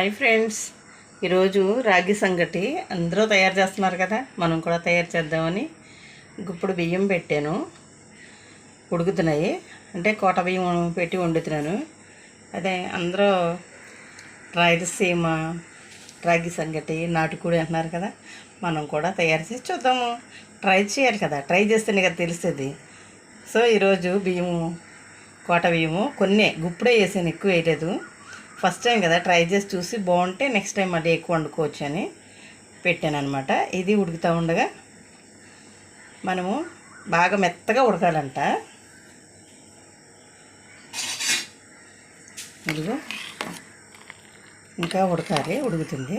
Hi friends. ఈరోజు రాగి సంగటి అందరూ తయారు చేస్తున్నారు కదా మనం కూడా తయారు చేద్దామని. ఇప్పుడు బియ్యం పెట్టాను. ఉడుకుతున్నాయి. అంటే కోట బియ్యం పెట్టి వండుతున్నాను. అదే అందరూ రాయలసీమ రాగి సంగటి నాటుకోడి అంటున్నారు కదా మనం కూడా తయారు చేసి చూద్దాము. ట్రై చేయాలి కదా ట్రై చేస్తేనే కదా తెలుస్తుంది. సో ఈరోజు బియ్యము కోట బియ్యము కొన్ని గుప్పుడే వేసాను ఎక్కువ వేయలేదు. ఫస్ట్ టైం కదా ట్రై చేసి చూసి బాగుంటే నెక్స్ట్ టైం మళ్ళీ ఎక్కువ వండుకోవచ్చు అని పెట్టాను అనమాట ఇది ఉడుకుతూ ఉండగా మనము బాగా మెత్తగా ఉడకాలంట. ఇదిగో ఇంకా ఉడకాలి ఉడుకుతుంది.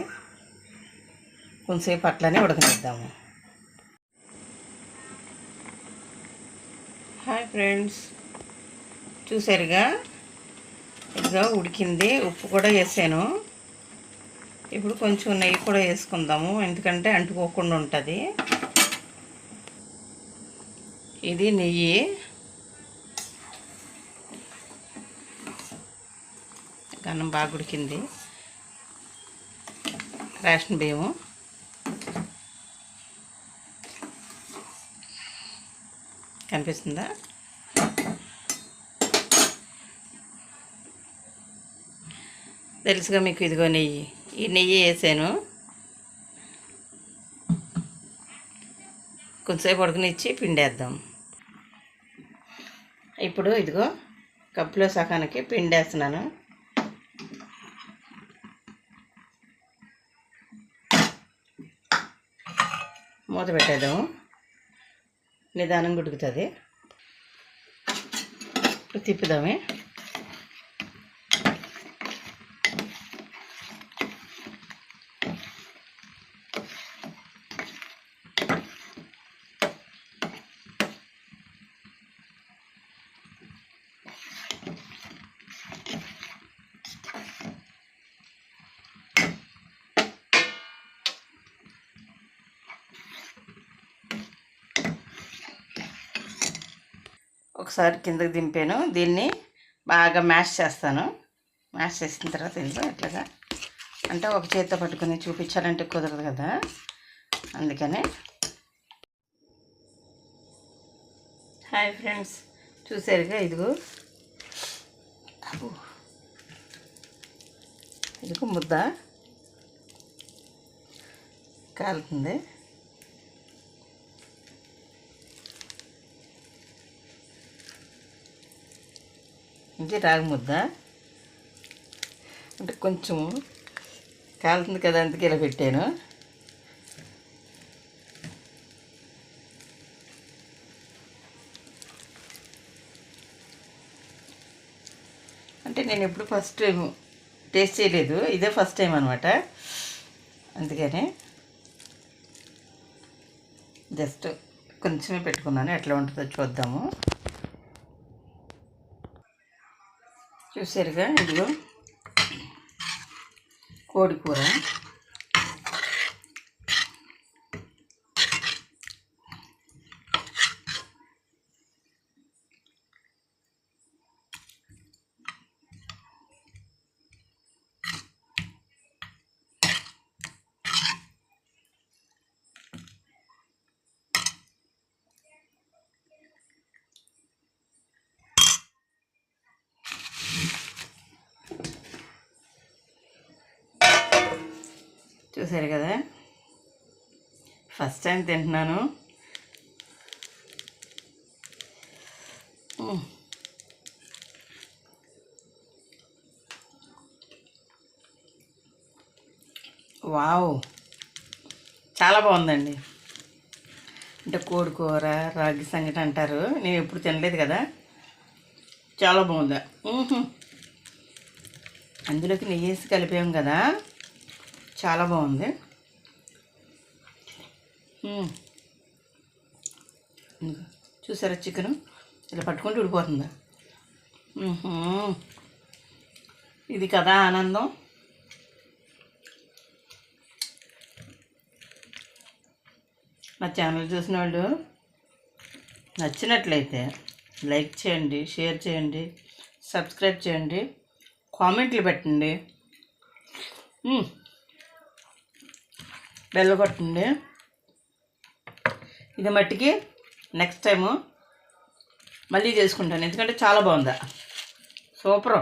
కొంతసేపు అట్లనే ఉడకనిద్దాము. హాయ్ ఫ్రెండ్స్ చూసారుగా? బాగా ఉడికింది. ఉప్పు కూడా వేసాను. ఇప్పుడు కొంచెం నెయ్యి కూడా వేసుకుందాము. ఎందుకంటే అంటుకోకుండా ఉంటుంది. ఇది నెయ్యి. గన్నం బాగా ఉడికింది. రేషన్ బియ్యము. కనిపిస్తుందా? తెలుసుగా మీకు ఇదిగో నెయ్యి. ఈ నెయ్యి వేసాను. కొంచెంసేపు ఉడకనిచ్చి పిండేద్దాం. ఇప్పుడు ఇదిగో కప్పులో సగానికి పిండేస్తున్నాను. మూత పెట్టేద్దాము. నిదానంగా ఉడుకుతుంది. ఇప్పుడు తిప్పుదామే. ఒకసారి కిందకి దింపాను. దీన్ని బాగా మ్యాష్ చేస్తాను. మ్యాష్ చేసిన తర్వాత ఇంట్లో ఎట్లాగా? అంటే ఒక చేత్తో పట్టుకుని చూపించాలంటే కుదరదు కదా. అందుకని. Hi friends. చూసారుగా ఇదిగో. ఇదిగో ముద్ద. కాలుతుంది. ఇది రాగి ముద్ద అంటే కొంచెం కాలుతుంది కదా అందుకే ఇలా పెట్టాను. అంటే నేను ఎప్పుడు ఫస్ట్ టైం టేస్ట్ చేయలేదు ఇదే ఫస్ట్ టైం అనమాట అందుకని జస్ట్ కొంచెమే పెట్టుకున్నాను ఎట్లా ఉంటుందో చూద్దాము. చూసారుగా ఇదిగో కోడి చూసారు కదా? ఫస్ట్ టైం తింటున్నాను. వావ్ చాలా బాగుందండి. అంటే కోడి కూర రాగి సంగటి అంటారు. నేను ఎప్పుడు తినలేదు కదా? చాలా బాగుందా. అందులోకి నెయ్యి వేసి కదా? చాలా బాగుంది. చూసారా చికెన్? ఇలా పట్టుకుంటూ ఉడిపోతుందా ఇది కదా ఆనందం. నా ఛానల్ చూసిన వాళ్ళు నచ్చినట్లయితే లైక్ చేయండి షేర్ చేయండి సబ్స్క్రైబ్ చేయండి కామెంట్లు పెట్టండి. బెల్ల బెల్లగొట్టండి ఇది మట్టికి నెక్స్ట్ టైము మళ్ళీ చేసుకుంటాను. ఎందుకంటే చాలా బాగుందా? సూపరు.